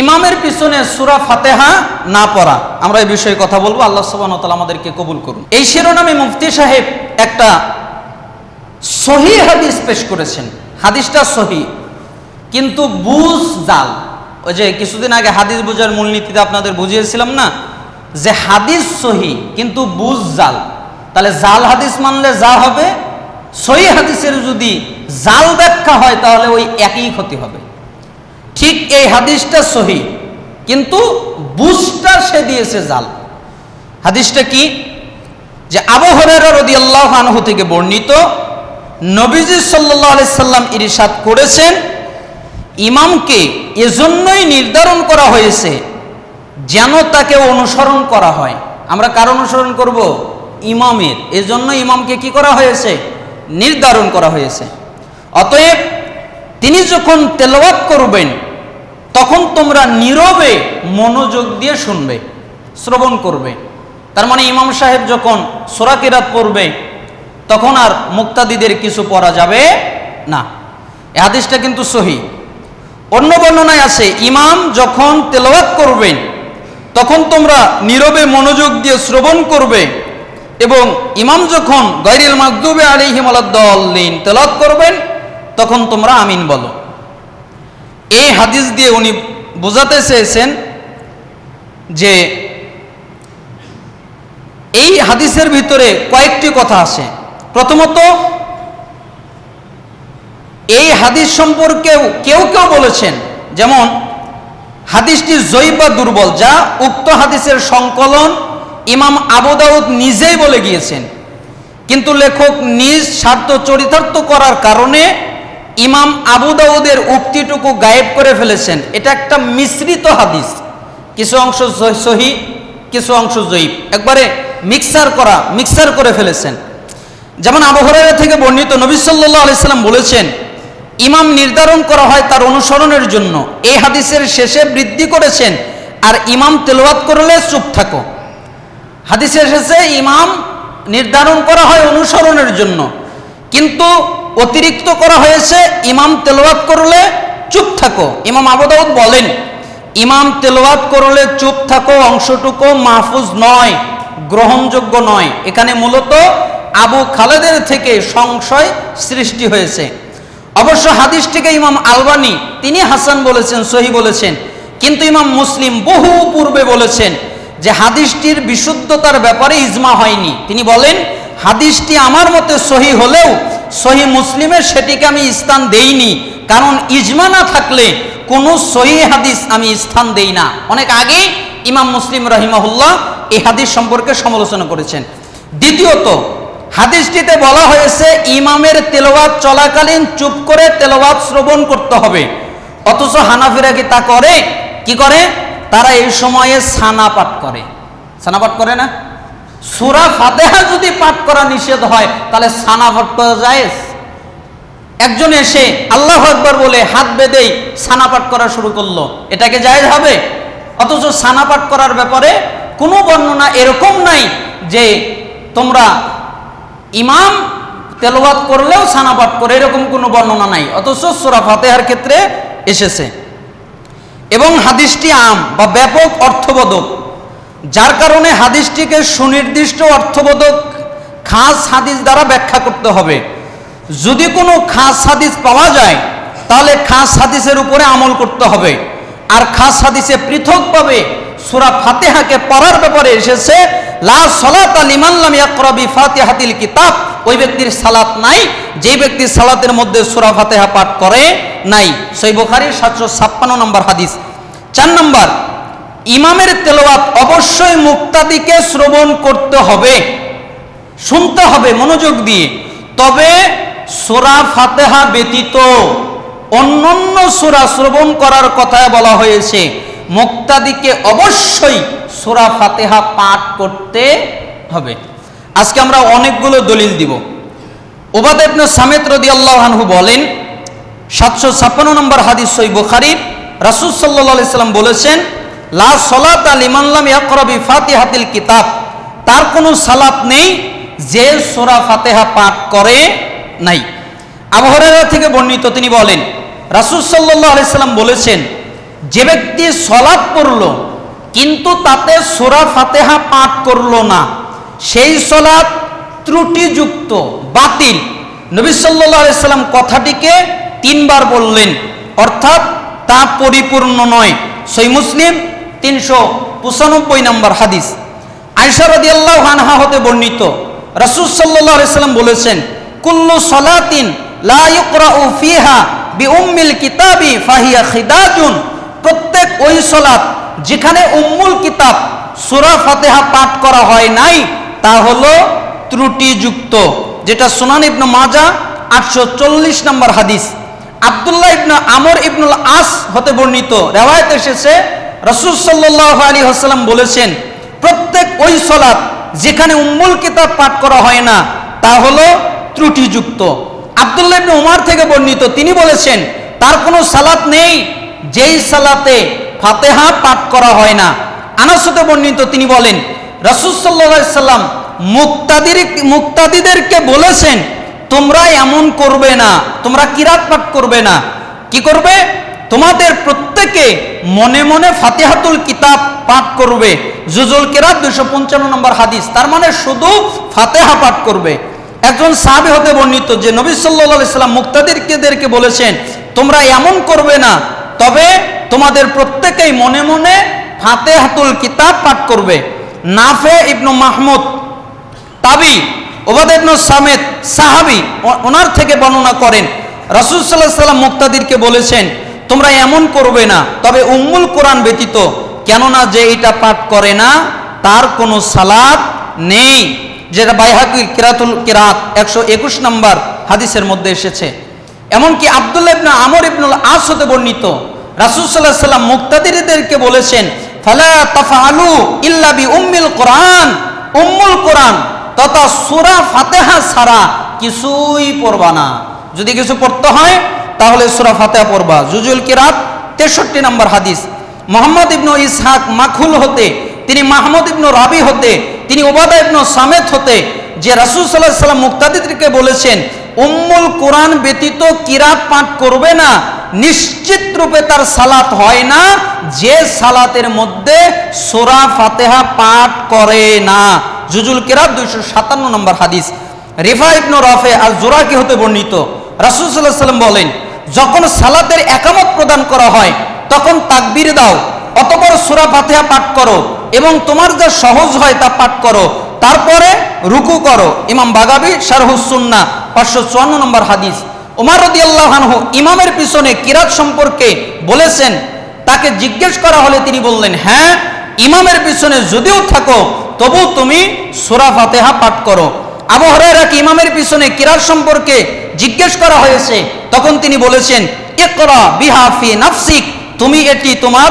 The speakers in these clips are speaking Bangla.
ইমামের পিছনে সুরা ফাতেহা না পড়া, আমরা এই বিষয়ে কথা বলব। আল্লাহ সুবাহ আমাদেরকে কবুল করুন। এই শিরোনামে মুফতি সাহেব একটা সহি হাদিস পেশ করেছেন। হাদিসটা সহি, কিন্তু বুঝ জাল। ওই যে কিছুদিন আগে হাদিস বোঝার মূলনীতিতে আপনাদের বুঝিয়েছিলাম না, যে হাদিস সহি, কিন্তু বুঝ জাল। তাহলে জাল হাদিস মানলে যা হবে, সহি হাদিসের যদি জাল ব্যাখ্যা হয়, তাহলে ওই একই ক্ষতি হবে। ঠিক এই হাদিসটা সহি, কিন্তু বুঝটা সে দিয়েছে জাল। হাদিসটা কি? যে আবু হরেরা রদি আল্লাহ আনহু থেকে বর্ণিত, নবীজি সাল্লাহ সাল্লাম ইরিশাদ করেছেন, ইমামকে এজন্যই নির্ধারণ করা হয়েছে যেন তাকে অনুসরণ করা হয়। আমরা কার অনুসরণ করব? ইমামের। এজন্য ইমামকে কি করা হয়েছে? নির্ধারণ করা হয়েছে। অতএব তিনি যখন তেলাওয়াত করবেন, তখন তোমরা নীরবে মনোযোগ দিয়ে শুনবে, শ্রবণ করবে। তার মানে ইমাম সাহেব যখন সোরাকিরাত পড়বে, তখন আর মুক্তাদিদের কিছু পড়া যাবে না। এ হাদিসটা কিন্তু সহি। অন্য বর্ণনায় আছে, ইমাম যখন তেলাওয়াত করবেন, তখন তোমরা নীরবে মনোযোগ দিয়ে শ্রবণ করবে এবং ইমাম যখন গৈরিল মাকদুবে আলিহিম আলাদ্দলিন তেলাওয়াত করবেন তখন তোমরা আমিন বলো। এই হাদিস দিয়ে উনি বোঝাতে চেয়েছেন যে এই হাদিসের ভিতরে কয়েকটি কথা আছে। প্রথমত, এই হাদিস সম্পর্কেও কেউ কেউ বলেছেন, যেমন হাদিসটি জয়ী বা দুর্বল, যা উক্ত হাদিসের সংকলন ইমাম আবু দাউদ নিজেই বলে গিয়েছেন। কিন্তু লেখক নিজ স্বার্থ চরিতার্থ করার কারণে ইমাম আবু দাউদের উক্তিটুকু গায়েব করে ফেলেছেন। এটা একটা মিশ্রিত হাদিস। কিছু অংশ সহি কিছু অংশ জয়ীব। একবারে মিক্সার করা, মিক্সার করে ফেলেছেন। যেমন আবহরের থেকে বর্ণিত নবী সাল্লাহ আলাইসাল্লাম বলেছেন, ইমাম নির্ধারণ করা হয় তার অনুসরণের জন্য। এই হাদিসের শেষে বৃদ্ধি করেছেন, আর ইমাম তেলাওয়াত করলে চুপ থাকো। হাদিসের শেষে ইমাম নির্ধারণ করা হয় অনুসরণের জন্য। কিন্তু অতিরিক্ত করা হয়েছে, ইমাম তেলাওয়াত করলে চুপ থাকো। ইমাম আবদাউদ বলেন, ইমাম তেলাওয়াত করলে চুপ থাকো, অংশটুকু মাহফুজ নয়, গ্রহণযোগ্য নয়। এখানে মূলত আবু খালেদের থেকে সংশয় সৃষ্টি হয়েছে। অবশ্য হাদিসটিকে ইমাম আলবানি, তিনি হাসান বলেছেন, সহি বলেছেন, কিন্তু ইমাম মুসলিম বহু পূর্বে বলেছেন যে হাদিসটির বিশুদ্ধতার ব্যাপারে ইজমা হয়নি। তিনি বলেন হাদিসটি আমার মতে সহি হলেও সহি মুসলিমের সেটিকে আমি স্থান দেইনি। কারণ ইজমা না থাকলে কোনো সহি হাদিস আমি স্থান দেই না। অনেক আগে ইমাম মুসলিম রহিমাহুল্লাহ এই হাদিস সম্পর্কে সমালোচনা করেছেন। দ্বিতীয়ত, হাদিসটিতে বলা হয়েছে, ইমামের তেলাওয়াত চলাকালীন চুপ করে তেলাওয়াত শ্রবণ করতে হবে। অথচ হানাফিরা কি তা করে? কি করে? তারা এই সময়ে সানা পাঠ করে। সানা পাঠ করে না? সুরা ফাতেহা যদি পাঠ করা নিষেধ হয়, তাহলে সানা পাঠ করা যায় একজন এসে আল্লাহ একবার বলে, হাত বেঁধেই সানা পাঠ করা শুরু করল। এটাকে জায়েজ হবে? অথচ সানা পাঠ করার ব্যাপারে কোনো বর্ণনা এরকম নাই যে তোমরা ইমাম তেলবাদ করলেও সানা পাঠ করে, এরকম কোনো বর্ণনা নাই। অথচ সুরা ফাতেহার ক্ষেত্রে এসেছে। এবং হাদিসটি আম বা ব্যাপক অর্থবোধক। যার কারণে হাদিসটিকে সুনির্দিষ্ট অর্থবোধক খাস হাদিস দ্বারা ব্যাখ্যা করতে হবে। যদি কোনো খাস হাদিস পাওয়া যায়, তাহলে খাস হাদিসের উপরে আমল করতে হবে। আর খাস হাদিসে পৃথকভাবে সুরা ফাতেহাকে পড়ার ব্যাপারে এসেছে, লা সলাত লিমাল্লাম ইয়াকরাবি ফাতিহাতিল কিতাব। ওই ব্যক্তির সালাত নাই যে ব্যক্তি সালাতের মধ্যে সুরা ফাতেহা পাঠ করে নাই। সই সাতশো ছাপ্পান্ন নম্বর হাদিস। চার নম্বর ইমামের তেলাওয়াত অবশ্যই মুক্তাদিকে শ্রবণ করতে হবে, শুনতে হবে, মনোযোগ দিয়ে। তবে সোরা ফাতেহা ব্যতীত অন্যান্য সোরা শ্রবণ করার কথা বলা হয়েছে। মুক্তাদিকে অবশ্যই সোরা ফাতেহা পাঠ করতে হবে। আজকে আমরা অনেকগুলো দলিল দিব। ওবাদ ইবনে সামেত রাদিয়াল্লাহু আনহু বলেন, সাতশো ছাপ্পান্ন নম্বর হাদিস সই বুখারীর রাসূল আলাইহি সাল্লাম বলেছেন লা সলাত লিমানলাম ইয়াকরাবি ফাতিহাতিল কিতাব। তার কোনো সালাত নেই যে সূরা ফাতিহা পাঠ করে নাই। আবু হুরায়রা থেকে বর্ণিত তিনি বলেন, রাসূল সাল্লাল্লাহু আলাইহি সাল্লাম বলেছেন, যে ব্যক্তি সলাপ পড়ল, কিন্তু তাতে সোরা ফাতেহা পাঠ করল না, সেই সলাপ ত্রুটিযুক্ত, বাতিল। নবী সাল্লাল্লাহু আলাইহি সাল্লাম কথাটিকে তিনবার বললেন, অর্থাৎ তা পরিপূর্ণ নয়। সই মুসলিম তিনশো পঁচানব্বই নম্বর হাদিস। আয়সা রাদিয়াল্লাহু আনহা হতে বর্ণিত, রাসূল আলাইহি সাল্লাম বলেছেন, কুল্লু সালাতিন ফিহা বিউম্মিল কিতাবি ফাহিয়া খিদাজুন। প্রত্যেক ওই সালাত যেখানে উম্মুল কিতাব সূরা ফাতিহা পাঠ করা হয় নাই, তা হলো ত্রুটিযুক্ত, যেটা সুনান ইবনে মাজা আটশো চল্লিশ নম্বর হাদিস। আব্দুল্লাহ ইবনে আমর ইবনুল আস হতে বর্ণিত, রেওয়ায়ত এসেছে রসুল সাল্লাহ আলী হাসাল্লাম বলেছেন, প্রত্যেক ওই সলাৎ যেখানে উম্মুল কিতাব পাঠ করা হয় না, তা হলো ত্রুটিযুক্ত। আব্দুল্লাহ উমার থেকে বর্ণিত, তিনি বলেছেন, তার কোনো সালাত নেই যেই সালাতে ফাতেহা পাঠ করা হয় না। আনাস হতে বর্ণিত, তিনি বলেন, রসুল সাল্লাহ সাল্লাম মুক্তাদির মুক্তাদিদেরকে বলেছেন, তোমরা এমন করবে না, তোমরা কিরাত পাঠ করবে না। কি করবে? তোমাদের প্রত্যেকে মনে মনে ফাতেহাতুল কিতাব পাঠ করবে। জুজুল কিরাত দুইশো পঞ্চান্ন নম্বর হাদিস। তার মানে শুধু ফাতেহা পাঠ করবে। একজন সাহাবি হতে বর্ণিত যে নবী সাল্লাহ সাল্লাম মুক্তাদিরকেদেরকে বলেছেন, তোমরা এমন করবে না, তবে তোমাদের প্রত্যেকেই মনে মনে ফাতেহাতুল কিতাব পাঠ করবে। নাফে ইবনু মাহমুদ, তাবি ওবাদ ইবনু সামেদ, সাহাবি ওনার থেকে বর্ণনা করেন। রাসূল আলাইহি সাল্লাম মুক্তাদিরকে বলেছেন তোমরা এমন করবে না। তবে উম্মুল কোরআন ব্যতীত, কেননা যে এটা পাঠ করে না, তার কোনো সালাদ নেই। যেটা বাইহাকি কিরাতুল কিরাত, একশো একুশ নম্বর হাদিসের মধ্যে এসেছে। এমনকি আব্দুল্লাহ ইবনে আমর ইবনুল আস হতে বর্ণিত, রাসূল সাল্লাল্লাহু আলাইহি সাল্লাম মুক্তাদিরদেরকে বলেছেন, ফালা তাফআলু ইল্লা বি উম্মিল কোরআন। উম্মুল কোরআন তথা সুরা ফাতেহা ছাড়া কিছুই পড়বা না। যদি কিছু পড়তে হয় তাহলে সুরা ফাতেহা পড়বা। জুজুল কিরাত, তেষট্টি নম্বর হাদিস। মোহাম্মদ ইবনু ইসহাক মাখুল হতে, তিনি মাহমুদ ইবনু রাবি হতে, তিনি ওবাদা ইবনু সামেত হতে, যে রাসূল আলাইহি সাল্লাম মুক্তাদিদকে বলেছেন, উম্মুল কোরআন ব্যতীত কিরাত পাঠ করবে না। নিশ্চিত রূপে তার সালাত হয় না, যে সালাতের মধ্যে সোরা ফাতেহা পাঠ করে না। জুজুল কিরাত, দুইশো সাতান্ন নম্বর হাদিস। রিফা ইবনু রাফে আর জোরাকি হতে বর্ণিত। রাসূল আলাইহি সাল্লাম বলেন যখন সালাতের একামত প্রদান করা হয়, তখন তাকবীর দাও, অতপর সূরা ফাতিহা পাঠ করো এবং তোমার যা সহজ হয় তা পাঠ করো। তারপরে রুকু করো। ইমাম বাগাবি শারহুসুন্না পাঁচশো চুয়ান্ন নম্বর হাদিস। ওমর রাদিয়াল্লাহু আনহু ইমামের পিছনে কিরাত সম্পর্কে বলেছেন, তাকে জিজ্ঞেস করা হলে তিনি বললেন হ্যাঁ ইমামের পিছনে যদিও থাকো, তবু তুমি সূরা ফাতিহা পাঠ করো। আবু হরাইরা কি ইমামের পিছনে কিরাত সম্পর্কে জিজ্ঞেস করা হয়েছে, তখন তিনি বলেছেন, ইকরা বিহা ফি নাফসিক, তুমি এটি তোমার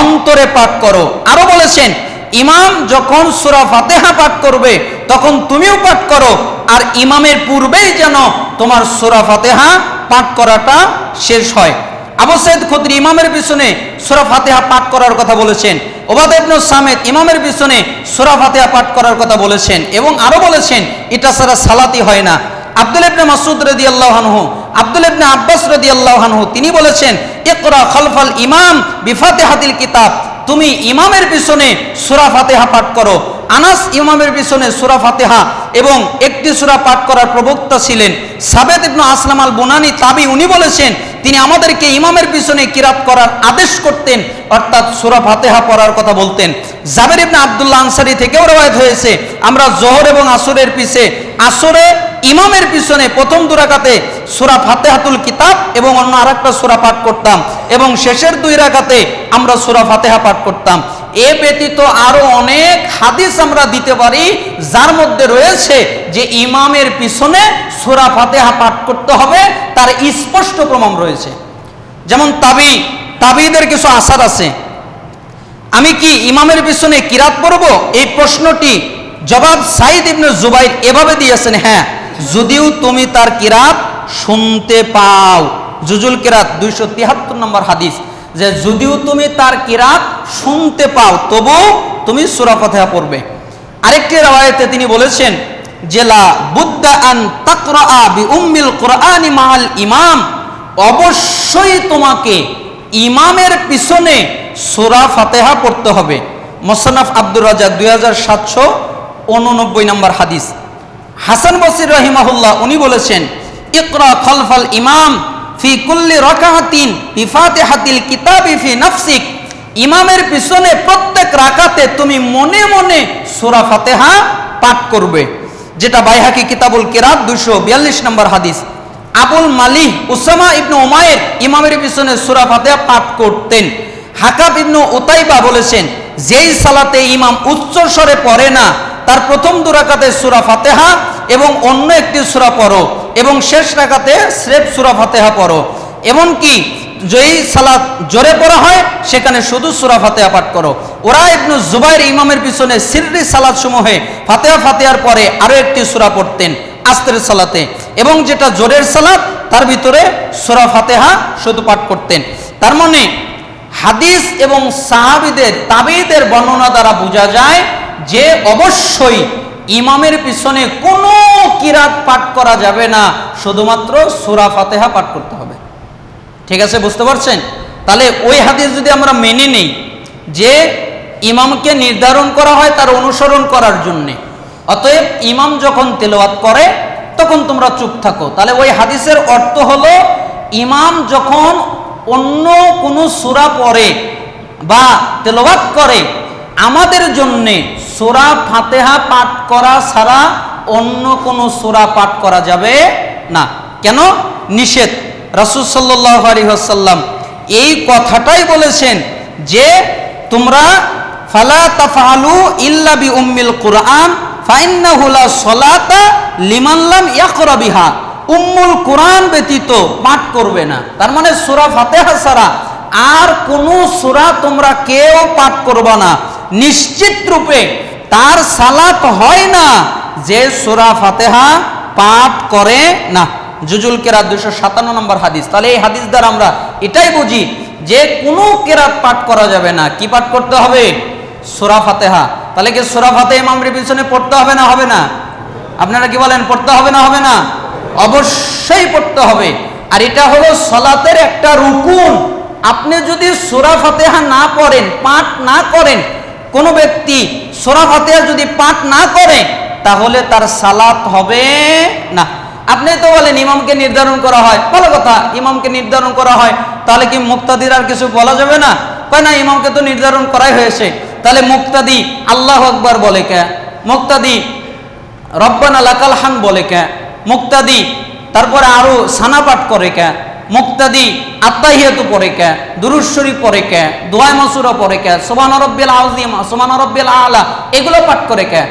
অন্তরে পাঠ করো। আরও বলেছেন, ইমাম যখন সূরা ফাতিহা পাঠ করবে, তখন তুমিও পাঠ করো, আর ইমামের পূর্বেই যেন তোমার সূরা ফাতিহা পাঠ করাটা শেষ হয়। আবু সাইদ খুদরি ইমামের পিছনে সূরা ফাতিহা পাঠ করার কথা বলেছেন। ওবাদ ইবনে সামেদ ইমামের পিছনে সূরা ফাতিহা পাঠ করার কথা বলেছেন এবং আরও বলেছেন, এটা ছাড়া সালাতি হয় না। আব্দুল ইবনে মাসুদ রাদিয়াল্লাহু আনহু, আব্দুল ইবনে আব্বাস রাদিয়াল্লাহু আনহু, তিনি বলেছেন, ইকরা খালফাল ইমাম বিফাতিহাতিল কিতাব। তুমি ইমামের পিছনে সূরা ফাতিহা পাঠ করো। আনাস ইমামের পিছনে সূরা ফাতিহা এবং একটি সূরা পাঠ করার প্রবক্তা ছিলেন। সাবেদ ইবনু আসলাম আল বুনানি তাবি, উনি বলেছেন, তিনি আমাদেরকে ইমামের পিছনে কিরাত করার আদেশ করতেন, অর্থাৎ সূরা ফাতিহা পড়ার কথা বলতেন। জাবের ইবনে আব্দুল্লাহ আনসারী থেকেও রওয়ায়াত হয়েছে, আমরা জোহর এবং আসরের পিছে, আসরে ইমামের পিছনে প্রথম দুরাকাতে সূরা ফাতেহাতুল কিতাব এবং অন্য আরেকটা সূরা পাঠ করতাম এবং শেষের দুই রাকাতে আমরা সূরা ফাতেহা পাঠ করতাম। এ ব্যতীত আরও অনেক হাদিস আমরা দিতে পারি, যার মধ্যে রয়েছে যে ইমামের পিছনে সূরা ফাতেহা পাঠ করতে হবে, তার স্পষ্ট প্রমাণ রয়েছে। যেমন তাবি, তাবিদের কিছু আসার আছে। আমি কি ইমামের পিছনে কিরাত পড়ব? এই প্রশ্নটি জবাব সাইদ ইবনে জুবাইর এভাবে দিয়েছেন হ্যাঁ। যদিও তুমি তার কিরাত শুনতে পাও। জুজুল কিরাত, দুইশো তিয়াত্তর নম্বর হাদিস, যে যদিও তুমি তার কিরাত শুনতে পাও তবু তুমি সূরা ফাতিহা পড়বে। আরেকটি রাওয়ায়াতে তিনি বলেছেন যে, লা বুদ্দা আন তাকরা বি উম্মিল কোরআনি মাল ইমাম। অবশ্যই তোমাকে ইমামের পিছনে সুরা ফাতেহা পড়তে হবে। মোসানাফ আব্দুর রাজা দুই হাজার সাতশো উননব্বই নম্বর হাদিস। হাসান বসির রহিমাহুল্লাহ, উনি বলেছেন, ইকরা খলফাল ইমাম ফি কুল্লি রকাহাতিন বিফাতে হাতিল কিতাবি ফি নাফসিক। ইমামের পিছনে প্রত্যেক রাকাতে তুমি মনে মনে সুরা ফাতেহা পাঠ করবে, যেটা বাইহাকি কিতাবুল কিরাত দুশো বিয়াল্লিশ নম্বর হাদিস। আবুল মালিহ উসামা ইবনু উমায়ের ইমামের পিছনে সুরা ফাতেহা পাঠ করতেন। হাকাব ইবনু উতাইবা বলেছেন, যেই সালাতে ইমাম উচ্চ স্বরে পড়ে না তার প্রথম দুরাকাতে সুরা ফাতেহা এবং অন্য একটি সুরা পড়ো এবং শেষ রাকাতে স্রেফ সুরা ফাতেহা পড়ো। এমনকি যেই সালাত জোরে পড়া হয়, সেখানে শুধু সুরা ফাতেহা পাঠ করো। ওরা ইবনু জুবাইর ইমামের পিছনে সিররি সালাদ সমূহে ফাতেহা ফাতেহার পরে আরও একটি সুরা পড়তেন, আস্তের সালাতে। এবং যেটা জোরের সালাত, তার ভিতরে সুরা ফাতেহা শুধু পাঠ করতেন। তার মানে হাদিস এবং সাহাবিদের, তাবিদের বর্ণনা দ্বারা বোঝা যায় যে অবশ্যই ইমামের পিছনে কোনো কিরাত পাঠ করা যাবে না, শুধুমাত্র সুরা ফাতেহা পাঠ করতে হবে। ঠিক আছে, বুঝতে পারছেন? তাহলে ওই হাদিস যদি আমরা মেনে নেই যে ইমামকে নির্ধারণ করা হয় তার অনুসরণ করার জন্যে, অতএব ইমাম যখন তেলাওয়াত করে, তখন তোমরা চুপ থাকো। তাহলে ওই হাদিসের অর্থ হলো, ইমাম যখন অন্য কোনো সুরা পড়ে বা তেলাওয়াত করে, আমাদের জন্যে সূরা ফাতেহা পাঠ করা ছাড়া অন্য কোনো সূরা পাঠ করা যাবে না। কেন? নিষেধ। রাসূল সাল্লাল্লাহু আলাইহি ওয়াসাল্লাম এই কথাটাই বলেছেন যে তোমরা, ফালা তাফআলু ইল্লা বি উম্মিল কুরআন, ফাইন্নাহু লা সলাতা লিমান লাম ইয়াকরা বিহা। উম্মুল কুরআন ব্যতীত পাঠ করবে না। তার মানে সূরা ফাতিহা ছাড়া আর কোনো সূরা তোমরা কেউ পাঠ করবে না। নিশ্চিত রূপে তার সালাত হয় না যে সূরা ফাতেহা পাঠ করে না। জুজুল কেরাত দুশো সাতান্ন নম্বর হাদিস। তাহলে এই হাদিস দ্বারা আমরা এটাই বুঝি যে কোনো কেরাত পাঠ করা যাবে না। কি পাঠ করতে হবে? সোরা ফাতেহা। তাহলে কি সোরা ফাতে ইমামের পিছনে পড়তে হবে না হবে না? আপনারা কি বলেন, পড়তে হবে না হবে না? অবশ্যই পড়তে হবে। আর এটা হলো সলাতের একটা রুকুন। আপনি যদি সোরা ফাতেহা না পড়েন, পাঠ না করেন কোনো ব্যক্তি সোরা ফাতেহা যদি পাঠ না করে, তাহলে তার সালাত হবে না। আপনি তো বলেন ইমামকে নির্ধারণ করা হয়, ভালো কথা, ইমামকে নির্ধারণ করা হয়, তাহলে কি মুক্তাদির আর কিছু বলা যাবে না? কয় না, ইমামকে তো নির্ধারণ করাই হয়েছে। তাহলে মুক্তাদি আল্লাহ আকবার বলে কে? মুক্তাদি রব্বানা লাকাল হান বলে কে? মুক্তাদি তারপরে আরও সানা পাঠ করে কে? মুক্তাদি, আত্মাহিয়াতু পড়ে কে দুরুশ্বরী পড়ে কে দোয়াই মাসুরা পড়ে কে সোমান রব্বিল আউজিম সোমান রব্বিল আলা, এগুলো পাঠ করে কে।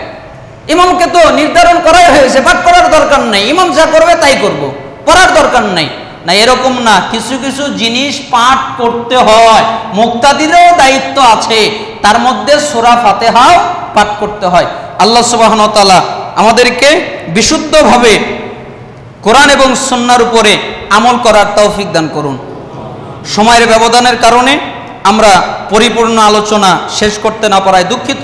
ইমামকে তো নির্ধারণ করাই হয়েছে, পাঠ করার দরকার নেই। ইমাম যা করবে তাই করব পড়ার দরকার নেই। না, এরকম না, কিছু কিছু জিনিস পাঠ করতে হয়, মুক্তাদিরও দায়িত্ব আছে, তার মধ্যে সোরা ফাতেহাও পাঠ করতে হয়। আল্লাহ সুবাহন তাআলা আমাদেরকে বিশুদ্ধভাবে কোরআন এবং সন্ন্যার উপরে আমল করার তৌফিক দান করুন। সময়ের ব্যবধানের কারণে আমরা পরিপূর্ণ আলোচনা শেষ করতে না পারায় দুঃখিত।